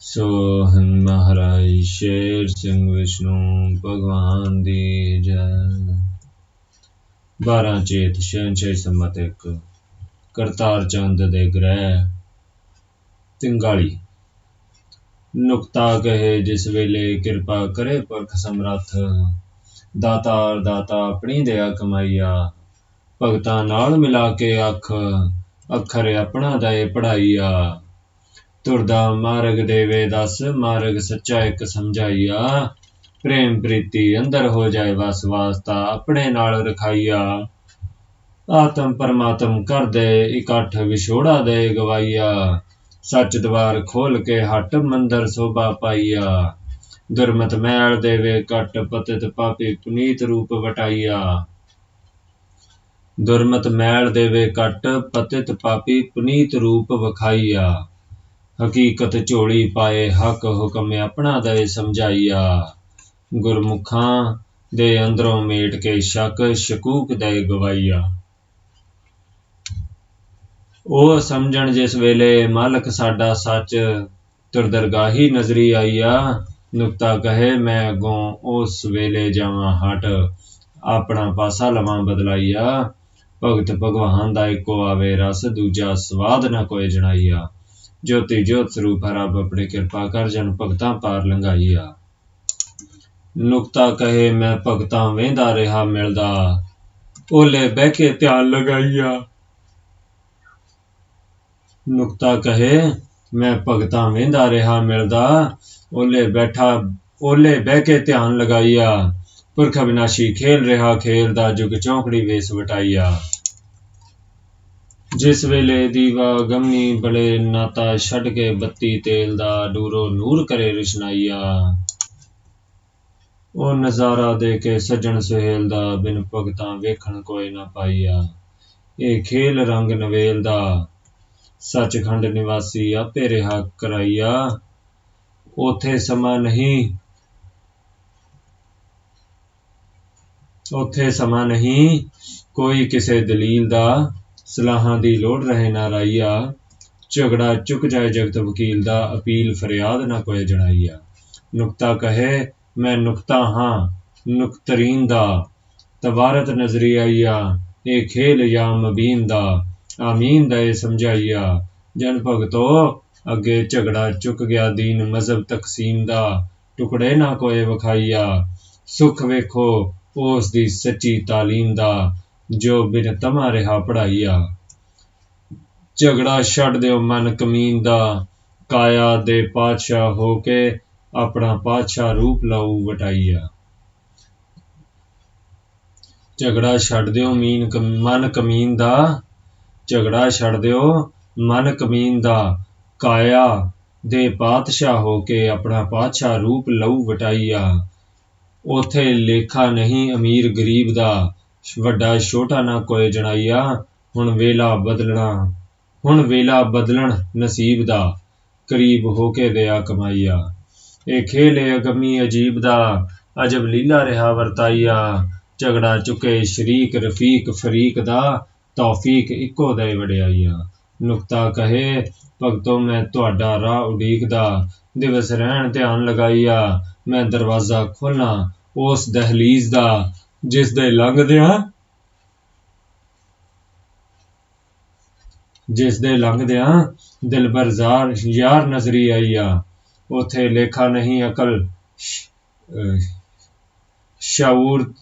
ਸੋ ਹਨ ਮਹਾਰਾਜ ਸ਼ੇਰ ਸਿੰਘ ਵਿਸ਼ਨੂੰ, ਭਗਵਾਨ ਦੀ ਜੈ। 12 ਚੇਤ, ਛੇ ਸੰਮਤ ਇੱਕ, ਕਰਤਾਰ ਚੰਦ ਦੇ ਗ੍ਰਹਿ, ਤਿੰਗਾਲੀ। ਨੁਕਤਾ ਕਹੇ, ਜਿਸ ਵੇਲੇ ਕਿਰਪਾ ਕਰੇ ਪੁਰਖ ਸਮਰੱਥ ਦਾਤਾਰ ਦਾਤਾ ਆਪਣੀ ਦਇਆ ਕਮਾਈਆ। ਭਗਤਾਂ ਨਾਲ ਮਿਲਾ ਕੇ ਅੱਖ, ਅੱਖਰ ਆਪਣਾ ਦਏ ਪੜਾਈਆ ਤੁਰਦਾ ਮਾਰਗ ਦੇਵੇ ਦਸ, ਮਾਰਗ ਸੱਚਾ ਇੱਕ ਸਮਝਾਈਆ। ਪ੍ਰੇਮ ਪ੍ਰੀਤੀ ਅੰਦਰ ਹੋ ਜਾਏ ਵਸ ਵਾਸਤਾ ਆਪਣੇ ਨਾਲ ਰਖਾਈਆ। ਆਤਮ ਪਰਮਾਤਮ ਕਰ ਦੇ, ਇਕੱਠ ਵਿਛੋੜਾ ਦੇ ਗਵਾਈਆ। ਸੱਚ ਦਵਾਰ ਖੋਲ ਕੇ ਹਟ ਮੰਦਰ ਸੋਭਾ ਪਾਈਆ। ਦੁਰਮਤ ਮੈਲ ਦੇਵੇ ਕਟ ਪਤਿਤ ਪਾਪੀ ਪੁਨੀਤ ਰੂਪ ਵਟਾਈਆ। ਦੁਰਮਤ ਮੈਲ ਦੇਵੇ ਕਟ ਪਤਿਤ ਪਾਪੀ ਪੁਨੀਤ ਰੂਪ ਵਖਾਈਆ। ਹਕੀਕਤ ਝੋਲੀ ਪਾਏ ਹੱਕ ਹੁਕਮ ਆਪਣਾ ਦੇ ਸਮਝਾਈਆ। ਗੁਰਮੁਖਾਂ ਦੇ ਅੰਦਰੋਂ ਮੇਟ ਕੇ ਸ਼ੱਕ ਸ਼ਕੂਕ ਦੇ ਗਵਾਈਆ। ਉਹ ਸਮਝਣ ਜਿਸ ਵੇਲੇ, ਮਾਲਕ ਸਾਡਾ ਸੱਚ ਤੁਰ ਦਰਗਾਹੀ ਨਜ਼ਰੀ ਆਈਆ, ਨੁਕਤਾ ਕਹੇ ਮੈਂ ਅਗੋਂ, ਉਸ ਵੇਲੇ ਜਾਵਾਂ ਹਟ, ਆਪਣਾ ਪਾਸਾ ਲਵਾਂ ਬਦਲਾਈਆ। ਭਗਤ ਭਗਵਾਨ ਦਾ ਇੱਕੋ ਆਵੇ ਰਸ, ਦੂਜਾ ਸਵਾਦ ਨਾ ਕੋਈ ਜਣਾਈਆ। ਜੋਤੀ ਜੋਤ ਸਰੂਪ ਰੱਬ ਆਪਣੀ ਕਿਰਪਾ ਕਰ, ਜਨ ਭਗਤਾਂ ਪਾਰ ਲੰਘਾਈਆ। ਨੁਕਤਾ ਕਹੇ, ਮੈਂ ਭਗਤਾਂ ਵੇਂਦਾ ਰਿਹਾ ਮਿਲਦਾ। ਓਲੇ ਬਹਿ ਕੇ ਧਿਆਨ ਲਗਾਈਆ। ਨੁਕਤਾ ਕਹੇ, ਮੈਂ ਭਗਤਾਂ ਵੇਂਦਾ ਰਿਹਾ ਮਿਲਦਾ। ਓਲੇ ਬੈਠਾ ਓਲੇ ਬਹਿ ਕੇ ਧਿਆਨ ਲਗਾਈਆ। ਪੁਰਖ ਅਬਿਨਾਸ਼ੀ ਖੇਲ ਰਿਹਾ, ਖੇਲ ਦਾ ਜੁਗ ਚੌਂਕੜੀ ਵੇਸ ਵਟਾਈਆ। ਜਿਸ ਵੇਲੇ ਦੀਵਾ ਗਮਨੀ ਬਲੇ ਨਾਤਾ ਛੱਡ ਕੇ ਬੱਤੀ ਤੇਲ ਦਾ ਡੂਰੋ ਨੂਰ ਕਰੇ ਰੁਸ਼ਨਾਈਆ। ਉਹ ਨਜ਼ਾਰਾ ਦੇ ਕੇ ਸੱਜਣ ਸੁਹੇਲ ਦਾ ਬਿਨ ਭਗਤਾਂ ਵੇਖਣ ਕੋਈ ਨਾ ਪਾਈਆ। ਇਹ ਖੇਲ ਰੰਗ ਨਵੇਲ ਦਾ। ਸੱਚਖੰਡ ਨਿਵਾਸੀ ਆਪੇ ਰਿਹਾ ਕਰਾਈਆ। ਉਥੇ ਸਮਾਂ ਨਹੀਂ। ਉਥੇ ਸਮਾਂ ਨਹੀਂ। ਕੋਈ ਕਿਸੇ ਦਲੀਲ ਦਾ। ਸਲਾਹਾਂ ਦੀ ਲੋੜ ਰਹੇ ਨਾ ਰਾਈਆ ਝਗੜਾ ਚੁੱਕ ਜਾਏ ਜਗਤ ਵਕੀਲ ਦਾ, ਅਪੀਲ ਫਰਿਆਦ ਨਾ ਕੋਈ ਜਣਾਈਆ ਨੁਕਤਾ ਕਹੇ, ਮੈਂ ਨੁਕਤਾ ਹਾਂ, ਨੁਕਤਰੀਨ ਦਾ। ਤਵਾਰਤ ਨਜ਼ਰੀ ਆਈਆ ਇਹ ਖੇਲ ਜਾਂ ਮਬੀਨ ਦਾ। ਆਮੀਨ ਦਾ ਇਹ ਸਮਝਾਈਆ ਜਨ ਭਗਤੋ, ਅੱਗੇ ਝਗੜਾ ਚੁੱਕ ਗਿਆ ਦੀਨ ਮਜ਼ਹਬ ਤਕਸੀਮ ਦਾ। ਟੁਕੜੇ ਨਾ ਕੋਏ ਵਿਖਾਈਆ ਸੁਖ ਵੇਖੋ, ਉਸ ਦੀ ਸੱਚੀ ਤਾਲੀਮ ਦਾ। ਜੋ ਬਿਨ ਤਮਾ ਰਿਹਾ ਪੜਾਈਆ ਝਗੜਾ ਛੱਡ ਦਿਓ ਮਨ ਕਮੀਨ ਦਾ, ਕਾਇਆ ਦੇ ਪਾਤਸ਼ਾਹ ਹੋ ਕੇ ਆਪਣਾ ਪਾਤਸ਼ਾਹ ਰੂਪ ਲਾਉ ਵਟਾਈਆ। ਝਗੜਾ ਛੱਡ ਦਿਓ ਮੀਨ ਮਨ ਕਮੀਨ ਦਾ, ਝਗੜਾ ਛੱਡ ਦਿਓ ਮਨ ਕਮੀਨ ਦਾ, ਕਾਇਆ ਦੇ ਪਾਤਸ਼ਾਹ ਹੋ ਕੇ ਆਪਣਾ ਪਾਤਸ਼ਾਹ ਰੂਪ ਲਊ ਵਟਾਈਆ। ਉਥੇ ਲੇਖਾ ਨਹੀਂ ਅਮੀਰ ਗਰੀਬ ਦਾ ਵੱਡਾ ਛੋਟਾ ਨਾ ਕੋਈ ਜਣਾਈਆ, ਹੁਣ ਵੇਲਾ ਬਦਲਣਾ, ਹੁਣ ਵੇਲਾ ਬਦਲਣ ਨਸੀਬ ਦਾ, ਕਰੀਬ ਹੋ ਕੇ ਦਿਆ ਕਮਾਈਆ। ਇਹ ਖੇਲ ਅਗਮੀ ਅਜੀਬ ਦਾ, ਅਜਬ ਲੀਲਾ ਰਿਹਾ ਵਰਤਾਈਆ। ਝਗੜਾ ਚੁੱਕੇ ਸ਼ਰੀਕ ਰਫੀਕ ਫਰੀਕ ਦਾ, ਤੌਫੀਕ ਇੱਕੋ ਦੇ ਵਡਿਆਈਆ। ਨੁਕਤਾ ਕਹੇ, ਭਗਤੋ ਮੈਂ ਤੁਹਾਡਾ ਰਾਹ ਉਡੀਕਦਾ, ਦਿਵਸ ਰਹਿਣ ਧਿਆਨ ਲਗਾਈਆ। ਮੈਂ ਦਰਵਾਜ਼ਾ ਖੋਲਾਂ ਉਸ ਦਹਲੀਜ਼ ਦਾ ਜਿਸ ਦੇ ਲੰਘਦਿਆਂ ਜਿਸ ਦੇ ਲੰਘਦਿਆਂ ਦਿਲਬਰ ਜ਼ਾਰ, ਯਾਰ ਨਜ਼ਰੀ ਆਈ ਆ। ਉਥੇ ਲੇਖਾ ਨਹੀਂ, ਅਕਲ ਸ਼ਾਊਰ,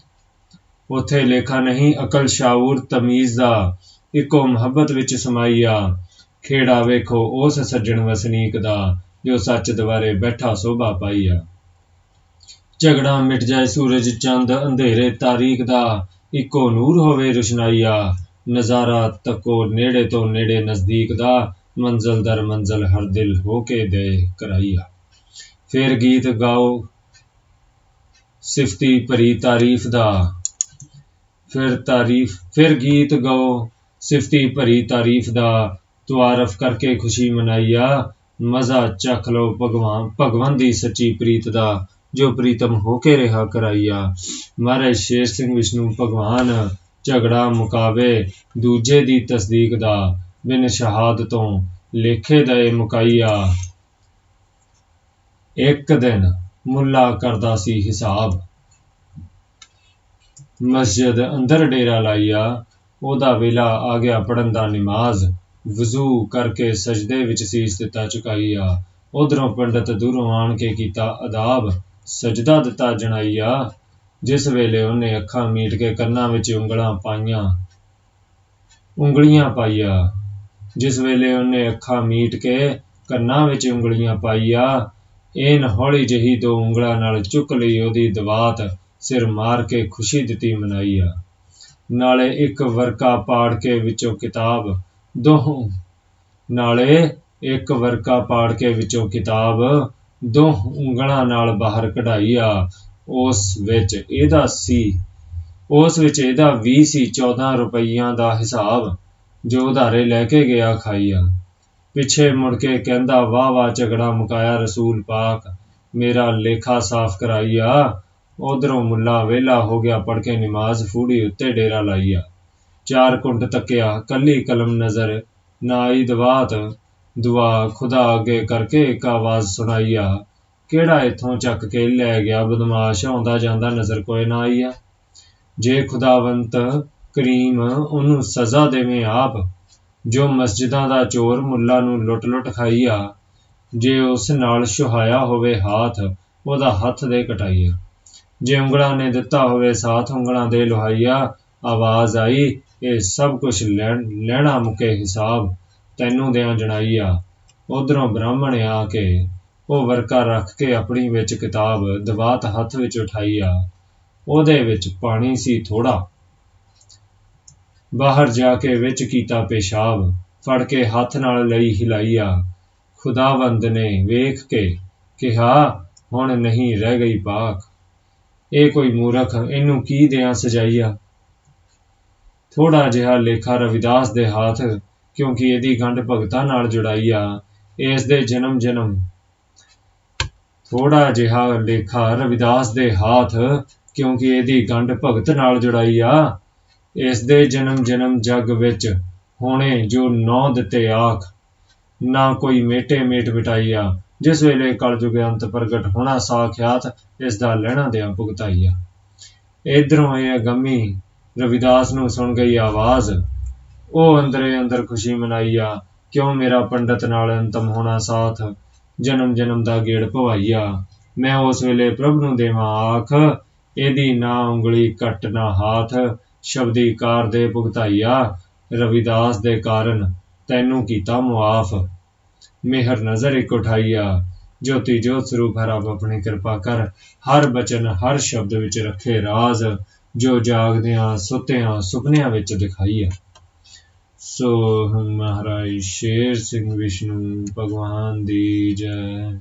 ਉਥੇ ਲੇਖਾ ਨਹੀਂ, ਅਕਲ, ਸ਼ਾਊਰ, ਤਮੀਜ਼ ਦਾ ਇੱਕੋ ਮੁਹੱਬਤ ਵਿੱਚ ਸਮਾਈ ਆ। ਖੇੜਾ ਵੇਖੋ, ਉਸ ਸੱਜਣ ਵਸਨੀਕ ਦਾ, ਜੋ ਸੱਚ ਦੁਆਰੇ ਬੈਠਾ ਸੋਭਾ ਪਾਈ ਆ। ਝਗੜਾ ਮਿਟ ਜਾਏ ਸੂਰਜ ਚੰਦ, ਅੰਧੇਰੇ ਤਾਰੀਖ ਦਾ, ਇੱਕੋ ਨੂਰ ਹੋਵੇ ਰੁਸ਼ਨਾਈਆ। ਨਜ਼ਾਰਾ ਤੱਕੋ ਨੇੜੇ ਤੋਂ ਨੇੜੇ ਨਜ਼ਦੀਕ ਦਾ, ਮੰਜ਼ਲ ਦਰ ਮੰਜ਼ਲ ਹਰ ਦਿਲ ਹੋ ਕੇ ਦੇ ਕਰਾਈਆ। ਫਿਰ ਗੀਤ ਗਾਓ, ਸਿਫਤੀ ਭਰੀ ਤਾਰੀਫ ਦਾ। ਫਿਰ ਤਾਰੀਫ, ਫਿਰ ਗੀਤ ਗਾਓ, ਸਿਫਤੀ ਭਰੀ ਤਾਰੀਫ ਦਾ। ਤੁਆਰਫ ਕਰਕੇ ਖੁਸ਼ੀ ਮਨਾਈਆ, ਮਜ਼ਾ ਚੱਖ ਲਓ ਭਗਵਾਨ ਭਗਵਾਨ ਦੀ ਸੱਚੀ ਪ੍ਰੀਤ ਦਾ। ਜੋ ਪ੍ਰੀਤਮ ਹੋ ਕੇ ਰਿਹਾ ਕਰਾਈਆ। ਮਹਾਰਾਜ ਸ਼ੇਰ ਸਿੰਘ ਵਿਸ਼ਨੂੰ ਭਗਵਾਨ ਝਗੜਾ ਮੁਕਾਵੇ ਦੂਜੇ ਦੀ ਤਸਦੀਕ ਦਾ ਬਿਨ ਸ਼ਹਾਦਤੋਂ ਲੇਖੇ ਦਾ ਮੁਕਾਈਆ। ਇੱਕ ਦਿਨ ਮੁੱਲਾ ਕਰਦਾ ਸੀ ਹਿਸਾਬ। ਮਸਜਿਦ ਅੰਦਰ ਡੇਰਾ ਲਾਇਆ ਉਹਦਾ ਵੇਲਾ ਆ ਗਿਆ ਪੜਨ ਦਾ ਨਮਾਜ਼। ਵਜ਼ੂ ਕਰਕੇ ਸਜਦੇ ਵਿੱਚ ਸੀਸ ਦਿੱਤਾ ਝੁਕਾਈਆ ਉਧਰੋਂ ਪੰਡਤ ਦੂਰੋਂ ਆਣ ਕੇ ਕੀਤਾ ਅਦਾਬ। ਸਜਦਾ ਦਿੱਤਾ ਜਣਾਈਆ ਜਿਸ ਵੇਲੇ ਉਹਨੇ ਅੱਖਾਂ ਮੀਟ ਕੇ ਕੰਨਾਂ ਵਿੱਚ ਉਂਗਲਾਂ ਪਾਈਆਂ, ਉਂਗਲੀਆਂ ਪਾਈਆ, ਜਿਸ ਵੇਲੇ ਉਹਨੇ ਅੱਖਾਂ ਮੀਟ ਕੇ ਕੰਨਾਂ ਵਿੱਚ ਉਂਗਲੀਆਂ ਪਾਈਆ ਇਹਨ ਹੌਲੀ ਜਿਹੀ ਦੋ ਉਂਗਲਾਂ ਨਾਲ ਚੁੱਕ ਲਈ ਉਹਦੀ ਦਵਾਤ ਸਿਰ ਮਾਰ ਕੇ ਖੁਸ਼ੀ ਦਿੱਤੀ ਮਨਾਈਆ। ਨਾਲੇ ਇੱਕ ਵਰਕਾ ਪਾੜ ਕੇ ਵਿੱਚੋਂ ਕਿਤਾਬ, ਦੋਹ। ਨਾਲੇ ਇੱਕ ਵਰਕਾ ਪਾੜ ਕੇ ਵਿੱਚੋਂ ਕਿਤਾਬ ਦੋਹ ਉਂਗਲਾਂ ਨਾਲ ਬਾਹਰ ਕਢਾਈਆ ਉਸ ਵਿੱਚ ਇਹਦਾ ਸੀ, ਉਸ ਵਿੱਚ ਇਹਦਾ ਵੀ ਸੀ 14 ਰੁਪਈਆਂ ਦਾ ਹਿਸਾਬ, ਜੋ ਉਧਾਰੇ ਲੈ ਕੇ ਗਿਆ ਖਾਈਆ ਪਿੱਛੇ ਮੁੜ ਕੇ ਕਹਿੰਦਾ, ਵਾਹ ਵਾਹ, ਝਗੜਾ ਮੁਕਾਇਆ ਰਸੂਲ ਪਾਕ, ਮੇਰਾ ਲੇਖਾ ਸਾਫ਼ ਕਰਾਈਆ ਉਧਰੋਂ ਮੁੱਲਾ ਵਿਹਲਾ ਹੋ ਗਿਆ ਪੜ ਕੇ ਨਮਾਜ਼ ਫੂੜੀ ਉੱਤੇ ਡੇਰਾ ਲਾਈਆ ਚਾਰ ਕੁੰਡ ਤੱਕਿਆ, ਕੱਲੀ ਕਲਮ ਨਜ਼ਰ, ਨਾ ਆਈ ਦਵਾਤ ਦੁਆ ਖੁਦਾ ਅੱਗੇ ਕਰਕੇ ਇੱਕ ਆਵਾਜ਼ ਸੁਣਾਈ ਆ। ਕਿਹੜਾ ਇਥੋਂ ਚੱਕ ਕੇ ਲੈ ਗਿਆ ਬਦਮਾਸ਼? ਆਉਂਦਾ ਜਾਂਦਾ ਨਜ਼ਰ ਕੋਈ ਨਾ ਆਈਆ ਜੇ ਖੁਦਾਵੰਤ ਕਰੀਮ ਉਹਨੂੰ ਸਜ਼ਾ ਦੇਵੇਂ ਆਪ, ਜੋ ਮਸਜਿਦਾਂ ਦਾ ਚੋਰ ਮੁੱਲਾ ਨੂੰ ਲੁੱਟ-ਲੁੱਟ ਖਾਈਆ ਜੇ ਉਸ ਨਾਲ ਸੁਹਾਇਆ ਹੋਵੇ ਹਾਥ, ਉਹਦਾ ਹੱਥ ਦੇ ਕਟਾਈਆ ਜੇ ਉਂਗਲਾਂ ਨੇ ਦਿੱਤਾ ਹੋਵੇ ਸਾਥ, ਉਂਗਲਾਂ ਦੇ ਲੋਹਾਈਆ, ਆਵਾਜ਼ ਆਈ, ਇਹ ਸਭ ਕੁਝ ਲੈਣਾ ਮੁਕੇ ਹਿਸਾਬ। ਤੈਨੂੰ ਦਿਆਂ ਜਣਾਈ ਆ। ਉਧਰੋਂ ਬ੍ਰਾਹਮਣ ਆ ਕੇ ਉਹ ਵਰਕਾ ਰੱਖ ਕੇ ਆਪਣੀ ਵਿੱਚ ਕਿਤਾਬ ਦਵਾਤ ਹੱਥ ਵਿੱਚ ਉਠਾਈਆ ਉਹਦੇ ਵਿੱਚ ਪਾਣੀ ਸੀ ਥੋੜਾ ਬਾਹਰ ਜਾ ਕੇ ਵਿੱਚ ਕੀਤਾ ਪੇਸ਼ਾਬ, ਫੜ ਕੇ ਹੱਥ ਨਾਲ ਲਈ ਹਿਲਾਈਆ ਖੁਦਾਵੰਦ ਨੇ ਵੇਖ ਕੇ ਕਿਹਾ, ਹੁਣ ਨਹੀਂ ਰਹਿ ਗਈ ਪਾਕ। ਇਹ ਕੋਈ ਮੂਰਖ ਇਹਨੂੰ ਕੀ ਦਿਆਂ ਸਜਾਈਆ ਥੋੜਾ ਜਿਹਾ ਲੇਖਾ ਰਵਿਦਾਸ ਦੇ ਹੱਥ ਕਿਉਂਕਿ ਇਹਦੀ ਗੰਢ ਭਗਤਾਂ ਨਾਲ ਜੁੜਾਈਆ ਇਸ ਦੇ ਜਨਮ ਜਨਮ। ਥੋੜਾ ਜਿਹਾ ਲੇਖਾ ਰਵਿਦਾਸ ਦੇ ਹੱਥ, ਕਿਉਂਕਿ ਇਹਦੀ ਗੰਢ ਭਗਤ ਨਾਲ ਜੁੜਾਈਆ ਇਸ ਦੇ ਜਨਮ ਜਨਮ ਜਗ ਵਿੱਚ ਹੋਣੇ ਜੋ ਨੌ ਦਿੱਤੇ ਆਖ, ਨਾ ਕੋਈ ਮੇਟੇ ਮੇਟ ਬਿਟਾਈਆ ਜਿਸ ਵੇਲੇ ਕਲਯੁਗ ਅੰਤ ਪ੍ਰਗਟ ਹੋਣਾ ਸਾਖਿਆਤ ਇਸ ਦਾ ਲੈਣਾ ਦਿਆਂ ਭੁਗਤਾਈਆ ਇਧਰੋਂ ਇਹ ਅਗੰਮੀ ਰਵਿਦਾਸ ਨੂੰ ਸੁਣ ਗਈ ਆਵਾਜ਼ ਉਹ ਅੰਦਰੇ ਅੰਦਰ ਖੁਸ਼ੀ ਮਨਾਈ ਆ, ਕਿਉਂ ਮੇਰਾ ਪੰਡਤ ਨਾਲ ਅੰਤਮ ਹੋਣਾ ਸਾਥ? ਜਨਮ ਜਨਮ ਦਾ ਗੇੜ ਭਵਾਈਆ ਮੈਂ ਉਸ ਵੇਲੇ ਪ੍ਰਭ ਨੂੰ ਦੇਵਾਂ, ਆਖ, ਇਹਦੀ ਨਾ ਉਂਗਲੀ ਕੱਟ ਨਾ ਹਾਥ, ਸ਼ਬਦੀ ਕਾਰ ਦੇ ਭੁਗਤਾਈਆ। ਰਵਿਦਾਸ ਦੇ ਕਾਰਨ ਤੈਨੂੰ ਕੀਤਾ ਮੁਆਫ। ਮਿਹਰ ਨਜ਼ਰ ਇੱਕ ਉਠਾਈਆ ਜੋਤੀ ਜੋਤ ਸਰੂਪ ਹਰ ਆਪ ਆਪਣੀ ਕਿਰਪਾ ਕਰ। ਹਰ ਬਚਨ, ਹਰ ਸ਼ਬਦ ਵਿੱਚ ਰੱਖੇ ਰਾਜ਼। ਜੋ ਜਾਗਦਿਆਂ, ਸੁੱਤਿਆਂ, ਸੁਪਨਿਆਂ ਵਿੱਚ ਦਿਖਾਈਆ ਸੋ ਮਹਾਰਾਜ ਸ਼ੇਰ ਸਿੰਘ ਵਿਸ਼ਨੂੰ ਭਗਵਾਨ ਦੀ ਜੈ।